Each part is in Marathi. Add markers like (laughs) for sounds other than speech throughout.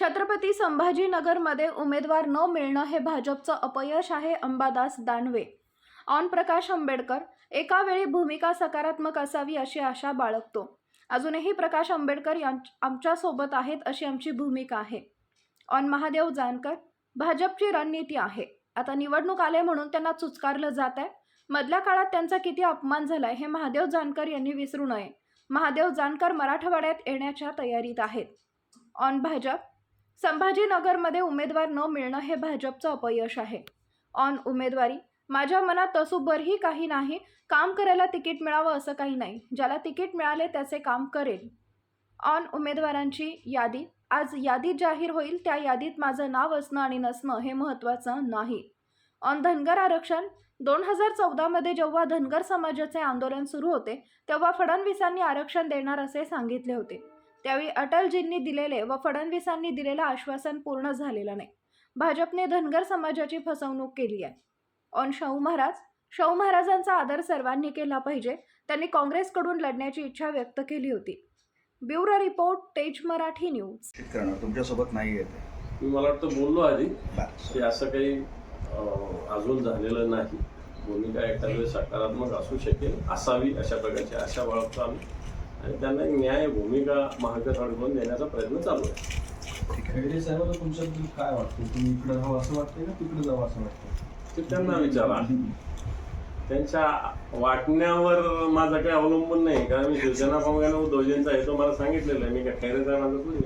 छत्रपती संभाजीनगरमध्ये उमेदवार न मिळणं हे भाजपचं अपयश आहे अंबादास दानवे. ऑन प्रकाश आंबेडकर एका वेळी भूमिका सकारात्मक असावी अशी आशा बाळगतो. अजूनही प्रकाश आंबेडकर यां आमच्यासोबत आहेत अशी आमची भूमिका आहे. ऑन महादेव जानकर भाजपची रणनीती आहे. आता निवडणूक आले म्हणून त्यांना चुचकारलं जात आहे मधल्या काळात त्यांचा किती अपमान झालाय हे महादेव जानकर यांनी विसरू नये. महादेव जानकर मराठवाड्यात येण्याच्या तयारीत आहेत. ऑन भाजप संभाजीनगरमध्ये उमेदवार न मिळणं हे भाजपचं अपयश आहे. ऑन उमेदवारी माझ्या मनात तसूभरही काही नाही काम करायला तिकीट मिळावं असं काही नाही ज्याला तिकीट मिळाले त्याचे काम करेल. ऑन उमेदवारांची यादी आज यादी जाहीर होईल त्या यादीत माझं नाव असणं आणि नसणं हे महत्त्वाचं नाही. ऑन धनगर आरक्षण दोन हजार चौदामध्ये जेव्हा धनगर समाजाचे आंदोलन सुरू होते तेव्हा फडणवीसांनी आरक्षण देणार असे सांगितले होते. त्यावेळी अटलजींनी दिलेले व फडणवीसांनी दिलेलं आश्वासन पूर्ण झालेलं नाही. भाजपने धनगर समाजाची फसवणूक केली आहे. ऑन शाहू महाराज शाहू महाराजांचा आदर सर्वांनी केला पाहिजे. त्यांनी काँग्रेसकडून लढण्याची इच्छा व्यक्त केली होती. ब्युरो रिपोर्ट तेज मराठी न्यूज. तुमच्यासोबत नाही येते मी मला वाटतं बोललो आधी. की असं काही अजून झालेलं नाही. भूमिका एखाद्या वेळेस सकारात्मक असू शकेल असावी अशा प्रकारची आशा बाळगतो आम्ही. आणि त्यांना न्याय भूमिका महाविकास देण्याचा प्रयत्न चालू आहे. खैरे साहेबांना तुमच्याबद्दल काय वाटतं? तुम्ही इकडे राहावं असं वाटतंय का तिकडे जावं असं वाटतं ते त्यांना विचारा. त्यांच्या वाटण्यावर माझं काही अवलंबून नाही. कारण मी शिवसेना काँग्रेस उद्धवजींचा आहे तो मला सांगितलेलं आहे. मी काय खैरे साहेबांचा आहे.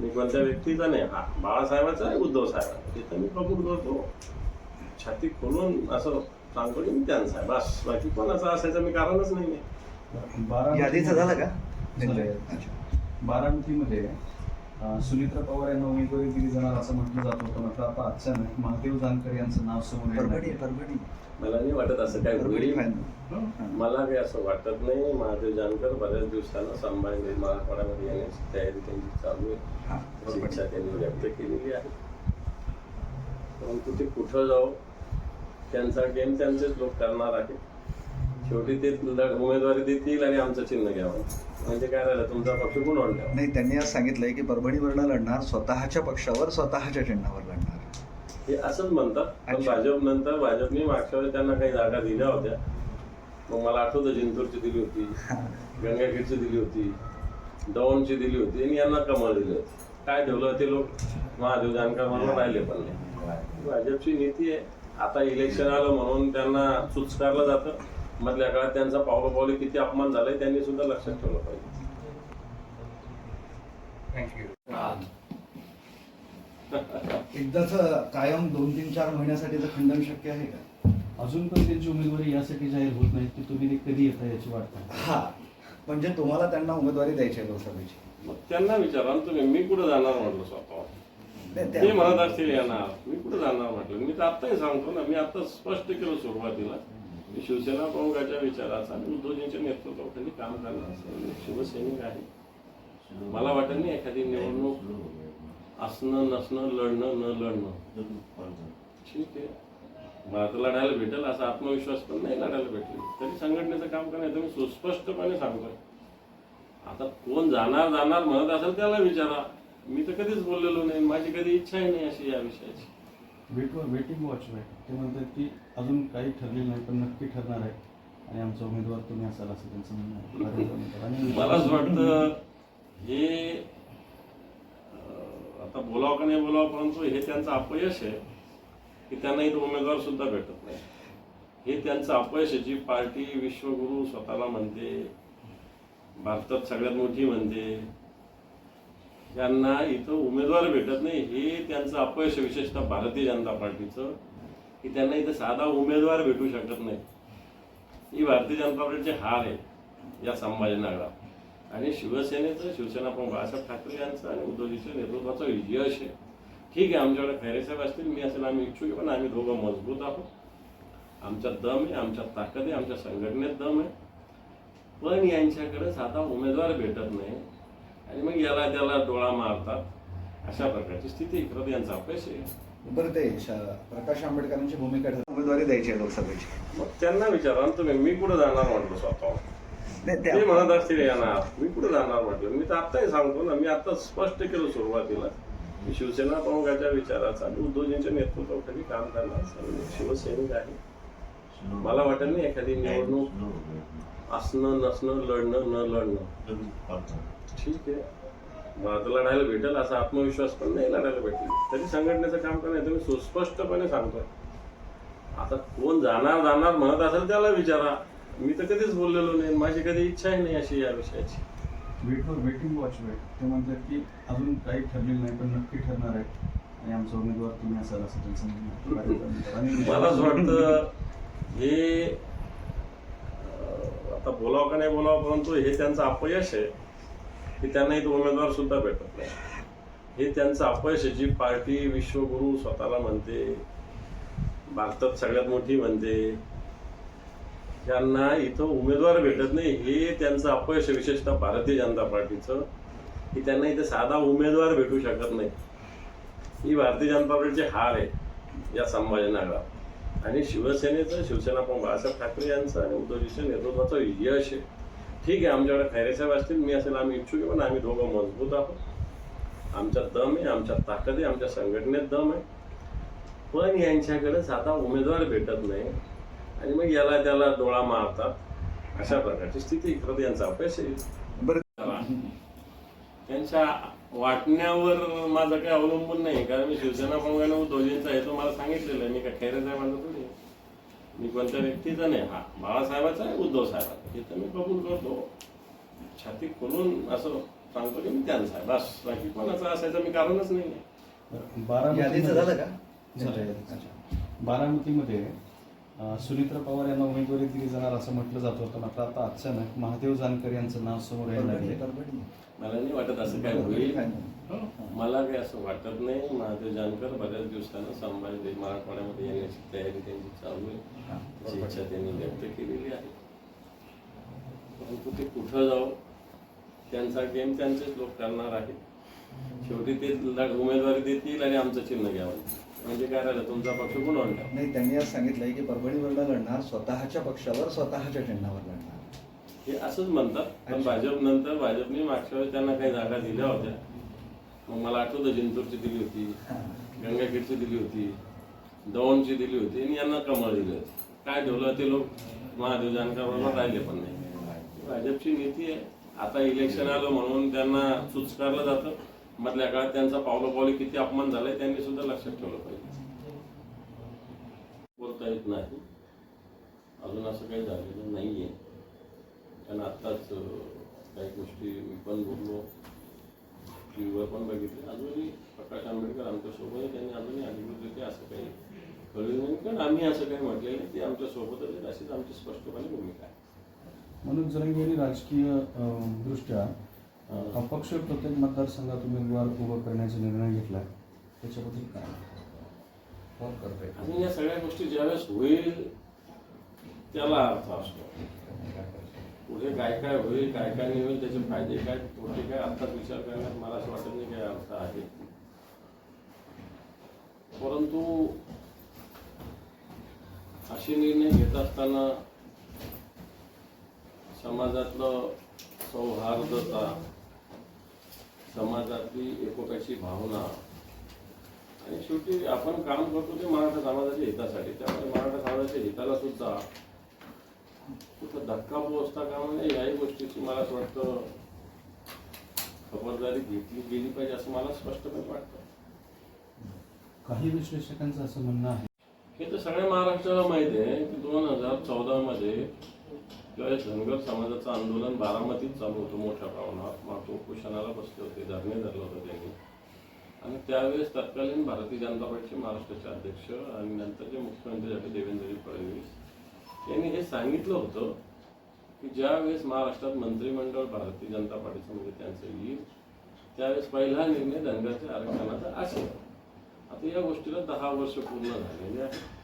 मी कोणत्या व्यक्तीचा नाही. हा बाळासाहेबाचा आहे उद्धव साहेबांचा. तिथं मी कबूल करतो. छाती खोलून असं सांगतो की मी त्यांचा आहे. बस. बाकी कोणाचा असायचं मी कारणच नाही आहे बारामती- यादीचं झालं का. बारामतीमध्ये अं, सुनित्रा पवार यांना उमेदवारी दिली जाणार असं म्हटलं जात होतं मात्र आता अचानक महादेव जानकर यांचं नाव समोर मला नाही वाटत असं काय परभणी होईल. मला काही असं वाटत नाही. महादेव जानकर बऱ्याच दिवसानं संभाजी मराठवाड्यामध्ये येण्याची तयारी त्यांची चालू आहे. इच्छा. त्यांनी व्यक्त केलेली आहे. परंतु ते कुठं जाऊ त्यांचा गेम त्यांचेच लोक करणार आहे शेवटी ते उमेदवारी देतील आणि आमचं चिन्ह घ्यावं. म्हणजे काय राहिलं तुमचा पक्ष गुणवून ठेवा नाही त्यांनी आज सांगितलंय की परभणीवरनं लढणार स्वतःच्या पक्षावर स्वतःच्या चिन्हावर लढणार. हे असंच म्हणतात. पण अच्छा. भाजप नंतर भाजपने मागच्या वेळेस त्यांना काही जागा दिल्या होत्या. मग मला आठवतं जिंतूरची दिली होती (laughs) गंगाखेडची दिली होती दौंडची दिली होती आणि यांना कमळ दिली होती. काय ठेवलं ते लोक? महादेव जानकर म्हणून राहिले पण नाही. भाजपची नीती आहे. आता इलेक्शन आलं म्हणून त्यांना सुचकारलं जातं. मधल्या काळात त्यांचा पावलं पावले किती अपमान झालाय त्यांनी सुद्धा लक्षात ठेवलं पाहिजे. (laughs) एकदाच कायम दोन तीन चार महिन्यासाठीचं खंडन शक्य आहे का? अजून पण त्यांची उमेदवारी यासाठी जाहीर होत नाही की तुम्ही ते कधी येता याची वाट पाहता. हा म्हणजे तुम्हाला त्यांना उमेदवारी द्यायची आहे लोकसभेची. मग त्यांना विचारा ना तुम्ही मी कुठं जाणार म्हटलं स्वतः नाही, ते म्हणत असतील येणार मी कुठे जाणार म्हटलं? मी तर आत्ताही सांगतो ना मी आता स्पष्ट केलं सुरुवातीला. शिवसेना प्रमुखाच्या विचाराचा आणि उद्धवजींच्या नेतृत्वाखाली काम करणार असं शिवसैनिक आहे. मला वाटत नाही एखादी निवडणूक असणं नसणं लढणं न लढणं. ठीक आहे. मला तर लढायला भेटेल असा आत्मविश्वास पण नाही लढायला भेटेल. तरी संघटनेचं काम करायचं मी सुस्पष्टपणे सांगतोय. आता कोण जाणार जाणार म्हणत असेल त्याला विचारा. मी तर कधीच बोललेलो नाही. माझी कधी इच्छाही नाही अशी या विषयाची. वेट वेटिंग वॉच ते म्हणतात की अजून काही ठरलेलं नाही पण नक्की ठरणार आहे. आणि आमचा उमेदवार तुम्ही असाल असं त्यांचं म्हणणं आहे. आणि मला असं वाटतं हे आता बोलावं का नाही बोलावं परंतु हे त्यांचं अपयश आहे की त्यांना इथं उमेदवार सुद्धा भेटत नाही. हे त्यांचं अपयश आहे जी पार्टी विश्वगुरु स्वतःला म्हणते भारतात सगळ्यात मोठी म्हणते यांना इथं उमेदवार भेटत नाही हे त्यांचं अपयश विशेषतः भारतीय जनता पार्टीचं की त्यांना इथं साधा उमेदवार भेटू शकत नाही. ही भारतीय जनता पार्टीची हार आहे या संभाजीनगरात. आणि शिवसेनेचं शिवसेना प्रमुख बाळासाहेब ठाकरे यांचं आणि उद्धवजीचं नेतृत्वाचं यश आहे. ठीक आहे आमच्याकडे खैरे असतील मी असेल आम्ही इच्छुक आहे पण आम्ही दोघं मजबूत आहोत. आमचा दम आहे आमच्या ताकद आहे आमच्या संघटनेत दम आहे. पण यांच्याकडे साधा उमेदवार भेटत नाही आणि मग याला त्याला डोळा मारतात. अशा प्रकारची स्थिती खरं यांचा अपयश आहे. बरं ते प्रकाश आंबेडकरांची भूमिका उमेदवारी द्यायची आहे लोकसभेची. मग त्यांना विचारा ना तुम्ही मी कुठं जाणार म्हटलं स्वतः ते म्हणत असतील येणार. मी कुठे जाणार म्हटलं? मी तर आत्ताही सांगतो ना मी आता स्पष्ट केलं सुरुवातीला. मी शिवसेना प्रमुखाच्या विचाराचा आणि उद्धवजींच्या नेतृत्वाखाली काम करणार सर्व शिवसैनिक आहे. मला वाटत नाही एखादी निवडणूक. असणं नसणं लढणं न लढणं. ठीक आहे. मला लढायला भेटेल असा आत्मविश्वास पण नाही लढायला भेटेल. तरी संघटनेचं काम करण्याचं मी सुस्पष्टपणे सांगतोय. आता कोण जाणार जाणार म्हणत असेल त्याला विचारा. मी तर कधीच बोललेलो नाही. माझी कधी इच्छाही नाही अशी या विषयाची. वेटवर वेटिंग वॉच वेट ते म्हणतात की अजून काही ठरलेलं नाही पण नक्की ठरणार आहे. आणि आमचा उमेदवार तुम्ही असाल असं त्यांचं (laughs) मला असं वाटतं हे आता बोलावं का नाही बोलावं परंतु हे त्यांचं अपयश आहे. की त्यांना इथं उमेदवार सुद्धा भेटत नाही. हे त्यांचं अपयश आहे. जी पार्टी विश्वगुरु स्वतःला म्हणते भारतात सगळ्यात मोठी म्हणते त्यांना इथं उमेदवार भेटत नाही. हे त्यांचं अपयश विशेषतः भारतीय जनता पार्टीचं. की त्यांना इथं साधा उमेदवार भेटू शकत नाही. ही भारतीय जनता पार्टीची हार आहे या संभाजीनगरात. आणि शिवसेनेचं शिवसेना प्रमुख बाळासाहेब ठाकरे यांचं आणि उद्धवजीच्या नेतृत्वाचं यश आहे. ठीक आहे आमच्याकडे खैरेसाहेब असतील मी असेल आम्ही इच्छुक आहे पण आम्ही दोघं मजबूत आहोत. आमच्यात दम आहे आमच्यात ताकद आहे आमच्या संघटनेत दम आहे. पण यांच्याकडे साधा उमेदवार भेटत नाही आणि मग याला त्याला डोळा मारतात. अशा प्रकारची स्थिती खरं यांचा अपयश आहे. त्यांच्या वाटण्यावर माझं काही अवलंबून नाही कारण मी शिवसेना प्रमुखाने उद्धवजींचा हेतू मला सांगितलेलं आहे. मी काय खैरे साहेबांचा थोडी. मी कोणत्या व्यक्तीचा नाही हा बाळासाहेबाचा आहे उद्धव साहेबांचा. हे तर मी कबूल करतो. छाती खोलून असं सांगतो की मी त्यांचा आहे. बस. बाकी कोणाचा असायचं मी कारणच नाही आहे. यादीचं झालं का. बारामतीमध्ये अं, सुनित्रा पवार यांना उमेदवारी दिली जाणार असं म्हटलं जात होतं मात्र आता अचानक महादेव जानकर यांचं नाव समोर यायला लागले परभणी. मला नाही वाटत असं काय होईल. काय मला काही असं वाटत नाही. महादेव जानकर बऱ्याच दिवसानं संभाजी मराठवाड्यामध्ये येण्याची तयारी त्यांची चालू आहे. इच्छा त्यांनी व्यक्त केलेली आहे. परंतु ते कुठं जाऊ त्यांचा गेम त्यांचेच लोक करणार आहेत. शेवटी ते उमेदवारी देतील आणि आमचं चिन्ह घ्यावं. म्हणजे काय राहिलं तुमचा पक्ष गुणवून ठेवा नाही त्यांनी आज सांगितलंय की परभणीवर लढणार स्वतःच्या पक्षावर स्वतःच्या चिन्हावर लढणार. हे असंच म्हणतात. पण. भाजप नंतर भाजपने मागच्या वेळेस त्यांना काही जागा दिल्या होत्या. मग मला आठवतं जिंतूरची दिली होती गंगाखेडची दिली होती दौंडची दिली होती आणि यांना कमळ दिली होती. काय ठेवलं ते लोक? महादेव जानकरांना राहिले पण नाही. भाजपची नीती आहे. आता इलेक्शन आलं म्हणून त्यांना सुचकारलं जातं. मधल्या काळात त्यांचा पावलोपावली किती अपमान झालाय त्यांनी सुद्धा लक्षात ठेवलं पाहिजे. बोलता येत नाही. अजून असं काही झालेलं नाहीये. कारण आत्ताच काही गोष्टी मी पण बोललो. टी व्हीवर पण बघितले. अजूनही प्रकाश आंबेडकर आमच्यासोबत. त्यांनी अजूनही अधिकृतरित्या असं काही कळलं नाही. कारण आम्ही असं काही म्हटलेलं नाही ते आमच्या सोबतच आहेत अशीच आमची स्पष्टपणे भूमिका आहे. म्हणून जरंगे यांनी राजकीय दृष्ट्या अपक्ष प्रत्येक मतदारसंघात उमेदवार उभं करण्याचा निर्णय घेतला त्याच्याबद्दल काय? करतोय? आणि या सगळ्या गोष्टी ज्यावेळेस होईल त्याला अर्थ असतो. पुढे काय काय होईल काय काय नाही होईल त्याचे फायदे काय तोटे काय आत्ताच विचार करण्यात मला असं वाटत नाही काय अर्थ आहे. परंतु असे निर्णय घेत असताना समाजातलं सौहार्दता समाजातली एकोप्याची भावना आणि शेवटी आपण काम करतो ते मराठा समाजाच्या हितासाठी. त्यामुळे मराठा समाजाच्या हिताला सुद्धा कुठं धक्का पोहोचता कामा नये याही गोष्टीची मला असं वाटतं खबरदारी घेतली गेली पाहिजे असं मला स्पष्टपणे वाटतं. काही विश्लेषकांचं असं म्हणणं आहे. हे तर सगळ्या महाराष्ट्राला माहिती आहे की दोन हजार चौदामध्ये ज्यावेळेस धनगर समाजाचं आंदोलन बारामतीत चालू होतं मोठ्या प्रमाणावर मातो उपोषणाला बसले होते धरणे धरलं होतं त्यांनी. आणि त्यावेळेस तत्कालीन भारतीय जनता पार्टीचे महाराष्ट्राचे अध्यक्ष आणि नंतरचे मुख्यमंत्री झाले देवेंद्रजी फडणवीस. त्यांनी हे सांगितलं होतं की ज्यावेळेस महाराष्ट्रात मंत्रिमंडळ भारतीय जनता पार्टीचं म्हणजे त्यांचं येईल त्यावेळेस पहिला निर्णय धनगरच्या आरक्षणाचा असेल. आता या गोष्टीला दहा वर्ष पूर्ण झालेली आहे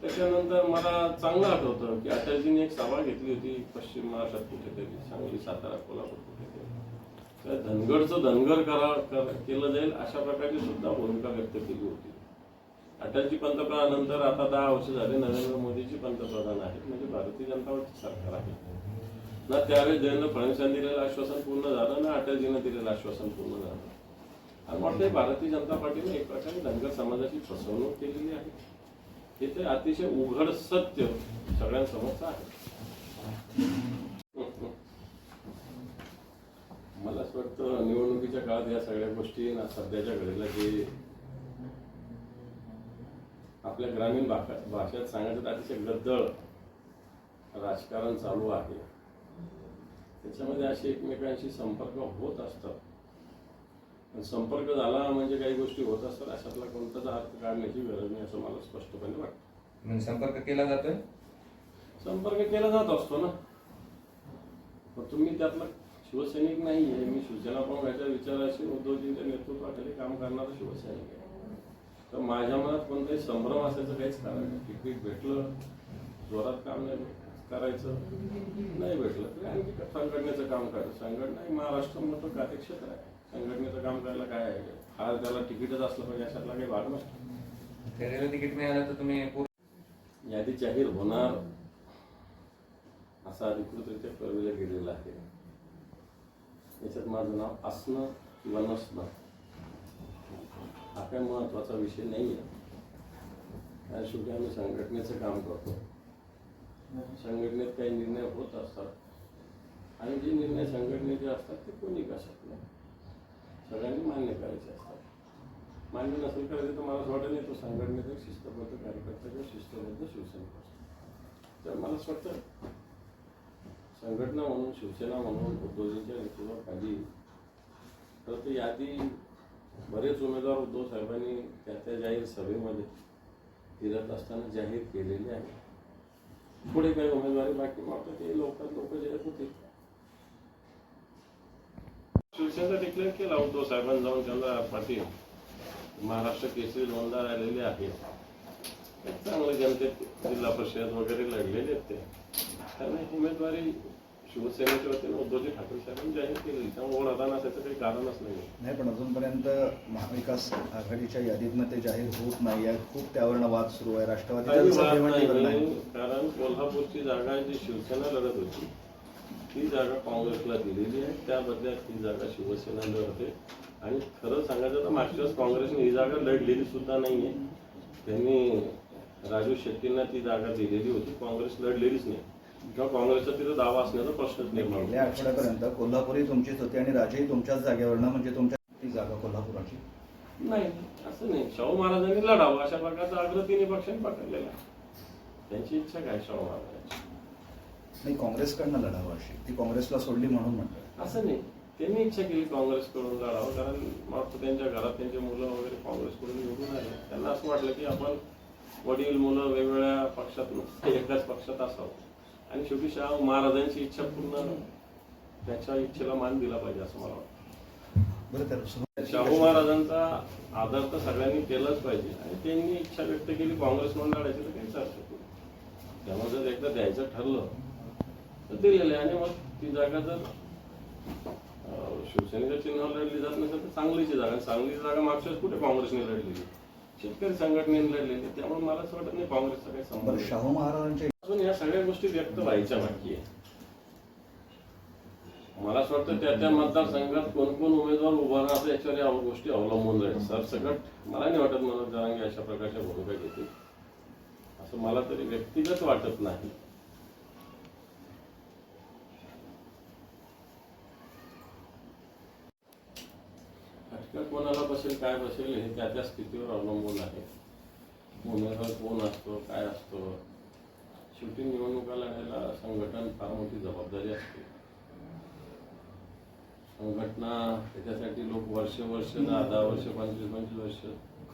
त्याच्यानंतर मला चांगलं आठवतं की अटलजीने एक सभा घेतली होती पश्चिम महाराष्ट्रात कुठेतरी सांगली सातारा कोल्हापूर कुठेतरी. धनगरचं धनगर करा कर- केलं जाईल अशा प्रकारची सुद्धा भूमिका व्यक्त केली होती. अटलजी पंतप्रधानानंतर आता दहा वर्ष झाले नरेंद्र मोदीजी पंतप्रधान आहेत म्हणजे भारतीय जनता पक्षाची सरकार आहे. ना त्यावेळेस देवेंद्र फडणवीसांनी दिलेलं आश्वासन पूर्ण झालं ना अटलजीनं दिलेलं आश्वासन पूर्ण झालं. आणि वाटतंय भारतीय जनता पार्टीने एक प्रकारे धनगर समाजाची फसवणूक केलेली आहे. हे ते अतिशय उघड सत्य सगळ्यांसमोरच आहे. मला असं वाटतं निवडणुकीच्या काळात या सगळ्या गोष्टी ना सध्याच्या घडीला जे आपल्या ग्रामीण भाषा भाषेत सांगायचं तर अतिशय गद्दळ राजकारण चालू आहे. त्याच्यामध्ये असे एकमेकांशी संपर्क होत असतात. संपर्क झाला म्हणजे काही गोष्टी होत असतात अशातला कोणताच अर्थ काढण्याची गरज नाही असं मला स्पष्टपणे वाटतं. संपर्क केला जातोय संपर्क केला जात असतो ना. पण तुम्ही त्यातला शिवसैनिक नाही आहे मी शिवसेना पक्षाच्या विचाराशी उद्धवजींच्या नेतृत्वाखाली काम करणारा शिवसैनिक आहे. तर माझ्या मनात कोणताही संभ्रम असायचं काहीच कारण नाही. तिकीट भेटलं जोरात काम नाही करायचं नाही भेटलं. तरी आणखी संघटनेचं काम करायचं. संघटना ही महाराष्ट्र मोठं कार्यक्षेत्र आहे. संघटनेचं काम करायला काय आहे? हा त्याला तिकीटच असलं पाहिजे अशातला काही भाग नसतो. रेल्वे तिकीट मिळालं तर तुम्ही यादी जाहीर होणार असं अधिकृतरित्या कळविलं गेलेलं आहे. याच्यात माझं नाव असणं किंवा नसणं हा काय महत्त्वाचा विषय नाही आहे कारण शेवटी आम्ही संघटनेचं काम करतो. संघटनेत काही निर्णय होत असतात. आणि जे निर्णय संघटनेचे असतात ते कोणी कशात नाही. सगळ्यांनी मान्य करायचे असतात. मान्य नसेल करायचं तर मला असं वाटत नाही तो संघटनेचा शिस्तबद्ध कार्यकर्ता किंवा शिस्तबद्ध शिवसैनिक असतो. तर मला असं वाटतं संघटना म्हणून शिवसेना म्हणून उद्धवजींच्या नेतृत्वाखाली तर ते यादी बरेच उमेदवार उद्धव साहेबांनी त्या त्या जाहीर सभेमध्ये फिरत असताना जाहीर केलेले आहे. पुढे काही उमेदवारी बाकी मात्र ते लोकात लोक जे होते शिवसेनेचा डिक्लेअर केला उद्धव साहेबांनी जाऊन त्यांना पाटील महाराष्ट्र केसरी दोनदा राहिलेले आहे. चांगले जनतेत जिल्हा परिषद वगैरे लढलेले आहेत ते. त्यांना उमेदवारी शिवसेनेच्या वतीने उद्धवजी ठाकरे साहेबांनी जाहीर केली त्यामुळे ओढ असायचं काही कारणच नाही. नाही पण अजूनपर्यंत महाविकास आघाडीच्या यादीतनं ते जाहीर होत नाही आहे. खूप त्यावरनं वाद सुरू आहे. काही राष्ट्रवादीचा वाद देवाणघेवाण बंद नाही आहे. कारण कोल्हापूरची जागा जी शिवसेना लढत होती ती जागा काँग्रेसला दिलेली आहे. त्या बदल्यात ही जागा शिवसेना लढते आणि खरं सांगायचं तर मागच्या काँग्रेसने ही जागा लढलेली सुद्धा नाहीये. त्यांनी राजू शेट्टींना ती जागा दिलेली होती. काँग्रेस लढलेलीच नाही. किंवा काँग्रेसचा तिथं दावा असण्याचा प्रश्नच निर्माण गेल्या. आठवड्यापर्यंत कोल्हापुरी तुमचीच होती आणि राजही तुमच्याच जागेवरनं म्हणजे तुमच्या ती जागा कोल्हापुराची? नाही असं नाही. शाहू महाराजांनी लढावं अशा प्रकारचा आग्रह तिन्ही पक्षांनी पकडलेला. त्यांची इच्छा काय शाहू महाराजांची? नाही काँग्रेसकडनं लढावं अशी. ती काँग्रेसला सोडली म्हणून म्हणतात असं नाही. त्यांनी इच्छा केली काँग्रेसकडून लढावं कारण वाटतं त्यांच्या घरात त्यांचे मुलं वगैरे काँग्रेसकडून निवडून आले. त्यांना असं वाटलं की आपण वडील मुलं वेगवेगळ्या पक्षात एकाच पक्षात असावं. आणि शेवटी शाहू महाराजांची इच्छा पूर्ण त्याच्या इच्छेला मान दिला पाहिजे असं मला वाटतं. शाहू महाराजांचा आदर तर सगळ्यांनी केलाच पाहिजे. आणि त्यांनी इच्छा व्यक्त केली काँग्रेस म्हणून लढायची तर काहीच अर्थ नाही. त्यामुळे जर एकदा द्यायचं ठरलं तर दिलेलं आहे. आणि मग ती जागा जर शिवसेनेच्या चिन्हावर लढली जात नसेल तर सांगलीची जागा. सांगलीची जागा मागच्या कुठे काँग्रेसने लढलेली शेतकरी संघटनेने लढलेली त्यामुळे मला असं वाटत नाही काँग्रेसचा काही संबंध. शाहू महाराजांच्या अजून या सगळ्या गोष्टी व्यक्त व्हायच्या बाकी आहे मला असं वाटतं त्या त्या मतदारसंघात कोण कोण उमेदवार उभा राहतो याच्यावर या गोष्टी अवलंबून राहील. सरसकट मला नाही वाटत मनोज जरांगे अशा प्रकारच्या भूमिका घेतील. असं मला तरी व्यक्तिगत वाटत नाही. फटका कोणाला बसेल काय बसेल हे त्या त्या स्थितीवर अवलंबून आहे. उमेदवार कोण असतो काय असतो? शेवटी निवडणुका लढायला संघटन फार मोठी जबाबदारी असते. संघटना त्याच्यासाठी लोक वर्ष वर्ष दहा दहा वर्ष पंचवीस पंचवीस वर्ष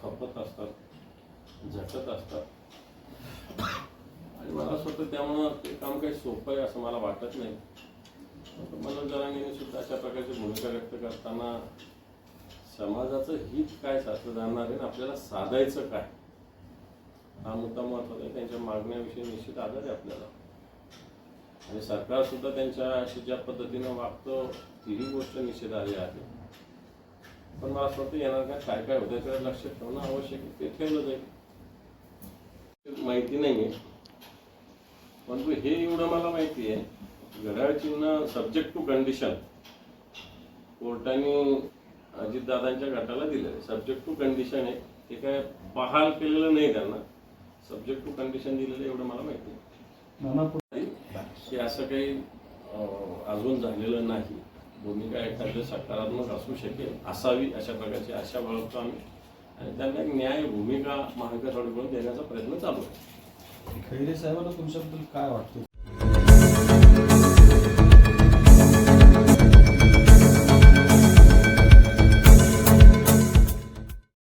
खपत असतात झटत असतात. आणि मला असं वाटतं त्यामुळं ते काम काही सोपं आहे असं मला वाटत नाही. मनोज जरांगेने सुद्धा अशा प्रकारची भूमिका व्यक्त करताना समाजाचं हित काय साधलं जाणार आहे आणि आपल्याला साधायचं काय? हा मुद्दा महत्त्वाचा आहे. त्यांच्या मागण्याविषयी निश्चित आधार आहे आपल्याला. आणि सरकार सुद्धा त्यांच्याशी ज्या पद्धतीनं वागतं तीही गोष्ट आली आहे. पण मला असं वाटतं येणार काय काय काय होतं त्याकडे लक्ष ठेवणं आवश्यक आहे. ते ठेवलं जाईल. माहिती नाही आहे परंतु हे एवढं मला माहिती आहे घड्याळ चिन्ह सब्जेक्ट टू कंडिशन कोर्टाने अजितदादांच्या गटाला दिलेलं आहे. सब्जेक्ट टू कंडिशन आहे. ते काय बहाल केलेलं नाही त्यांना. सब्जेक्ट टू कंडिशन दिलेलं एवढं मला माहिती की असं काही अजून झालेलं नाही. भूमिका एखाद्या सकारात्मक असू शकेल असावी अशा प्रकारची आशा बाळगतो आम्ही. आणि त्यांना एक न्याय भूमिका महाविकास आघाडीकडून देण्याचा प्रयत्न चालू आहे. खैरे साहेबांना तुमच्याबद्दल काय वाटतं?